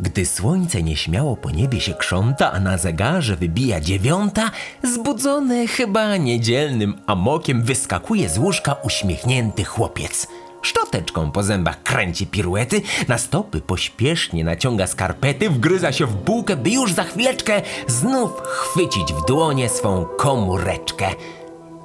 Gdy słońce nieśmiało po niebie się krząta, a na zegarze wybija dziewiąta, zbudzony chyba niedzielnym amokiem wyskakuje z łóżka uśmiechnięty chłopiec. Szczoteczką po zębach kręci piruety, na stopy pośpiesznie naciąga skarpety, wgryza się w bułkę, by już za chwileczkę znów chwycić w dłonie swą komóreczkę.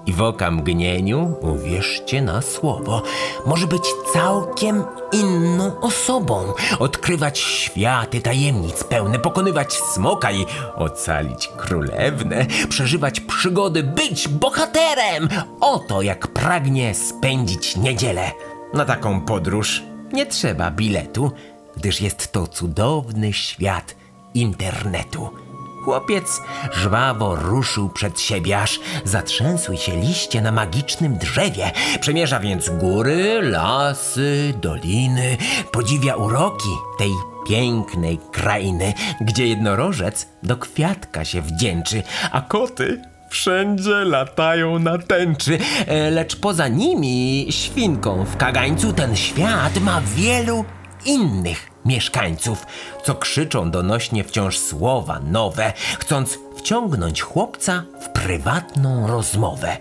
I w oka mgnieniu, uwierzcie na słowo, może być całkiem inną osobą, odkrywać światy tajemnic pełne, pokonywać smoka i ocalić królewnę, przeżywać przygody, być bohaterem. Oto jak pragnie spędzić niedzielę. Na taką podróż nie trzeba biletu, gdyż jest to cudowny świat internetu. Chłopiec żwawo ruszył przed siebie, aż zatrzęsły się liście na magicznym drzewie. Przemierza więc góry, lasy, doliny, podziwia uroki tej pięknej krainy, gdzie jednorożec do kwiatka się wdzięczy, a koty wszędzie latają na tęczy. E, Lecz poza nimi, świnką w kagańcu, ten świat ma wielu innych mieszkańców, co krzyczą donośnie wciąż słowa nowe, chcąc wciągnąć chłopca w prywatną rozmowę.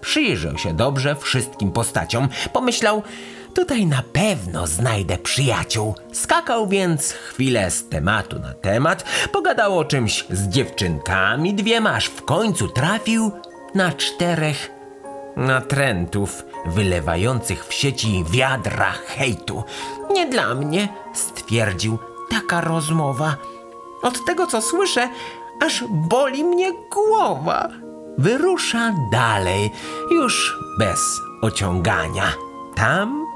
Przyjrzał się dobrze wszystkim postaciom, pomyślał, tutaj na pewno znajdę przyjaciół. Skakał więc chwilę z tematu na temat, pogadał o czymś z dziewczynkami dwiema, aż w końcu trafił na czterech natrętów wylewających w sieci wiadra hejtu. Nie dla mnie, stwierdził, taka rozmowa. Od tego, co słyszę, aż boli mnie głowa. Wyrusza dalej, już bez ociągania. Tam,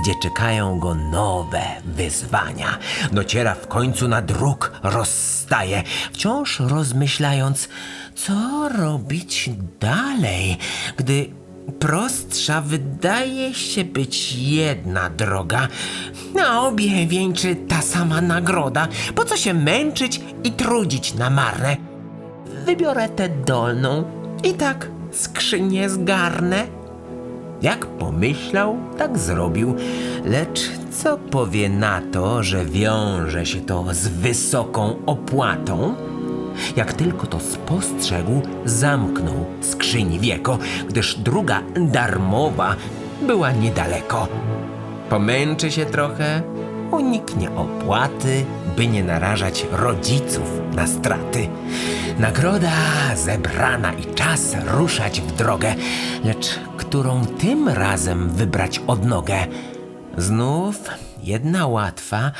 gdzie czekają go nowe wyzwania. Dociera w końcu na dróg, rozstaje, wciąż rozmyślając, co robić dalej, gdy prostsza wydaje się być jedna droga. Na obie wieńczy ta sama nagroda. Po co się męczyć i trudzić na marne? Wybiorę tę dolną i tak skrzynię zgarnę. Jak pomyślał, tak zrobił. Lecz co powie na to, że wiąże się to z wysoką opłatą? Jak tylko to spostrzegł, zamknął skrzyni wieko, gdyż druga darmowa była niedaleko. Pomęczy się trochę, uniknie opłaty, by nie narażać rodziców na straty. Nagroda zebrana i czas ruszać w drogę, lecz którą tym razem wybrać odnogę? Znów jedna łatwa,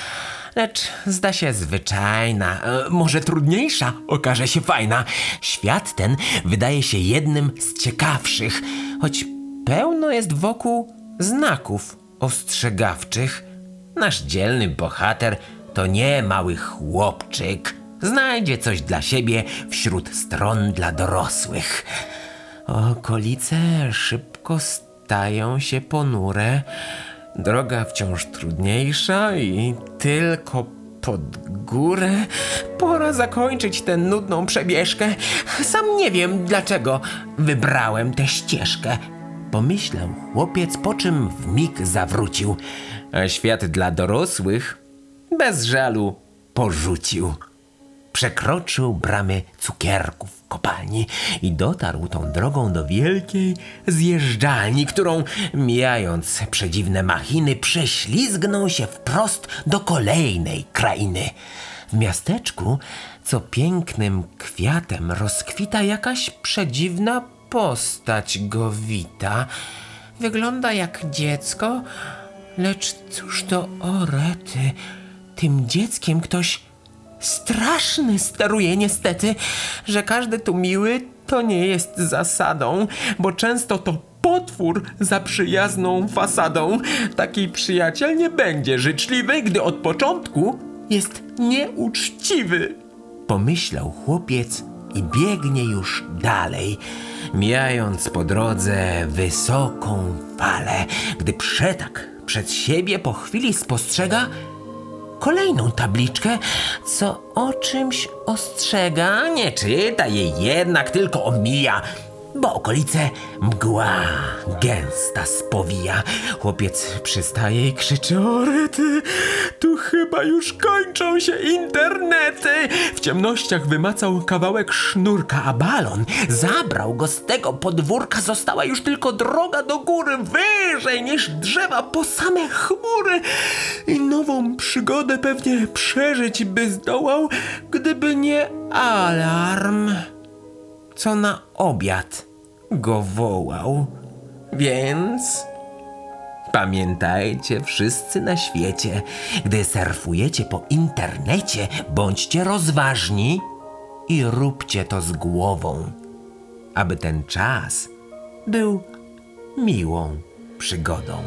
lecz zda się zwyczajna, e, może trudniejsza okaże się fajna. Świat ten wydaje się jednym z ciekawszych, choć pełno jest wokół znaków ostrzegawczych. Nasz dzielny bohater to nie mały chłopczyk. Znajdzie coś dla siebie wśród stron dla dorosłych. Okolice szybko stają się ponure. Droga wciąż trudniejsza i tylko pod górę. Pora zakończyć tę nudną przebieżkę. Sam nie wiem dlaczego wybrałem tę ścieżkę. Pomyślał chłopiec, po czym w mig zawrócił. A świat dla dorosłych bez żalu porzucił. Przekroczył bramy cukierków kopalni i dotarł tą drogą do wielkiej zjeżdżalni, którą, mijając przedziwne machiny, prześlizgnął się wprost do kolejnej krainy. W miasteczku, co pięknym kwiatem rozkwita jakaś przedziwna postać go wita. Wygląda jak dziecko, lecz cóż to o rety, tym dzieckiem ktoś straszny steruje niestety, że każdy tu miły to nie jest zasadą, bo często to potwór za przyjazną fasadą. Taki przyjaciel nie będzie życzliwy, gdy od początku jest nieuczciwy. Pomyślał chłopiec i biegnie już dalej, mijając po drodze wysoką falę. Gdy przetak przed siebie po chwili spostrzega kolejną tabliczkę, co o czymś ostrzega, nie czyta jej jednak, tylko omija. Bo okolice mgła gęsta spowija. Chłopiec przystaje i krzyczy, o rety, tu chyba już kończą się internety. W ciemnościach wymacał kawałek sznurka, a balon zabrał go z tego podwórka. Została już tylko droga do góry, wyżej niż drzewa, po same chmury. I nową przygodę pewnie przeżyć by zdołał, gdyby nie alarm co na obiad go wołał. Więc pamiętajcie wszyscy na świecie, gdy surfujecie po internecie, bądźcie rozważni i róbcie to z głową, aby ten czas był miłą przygodą.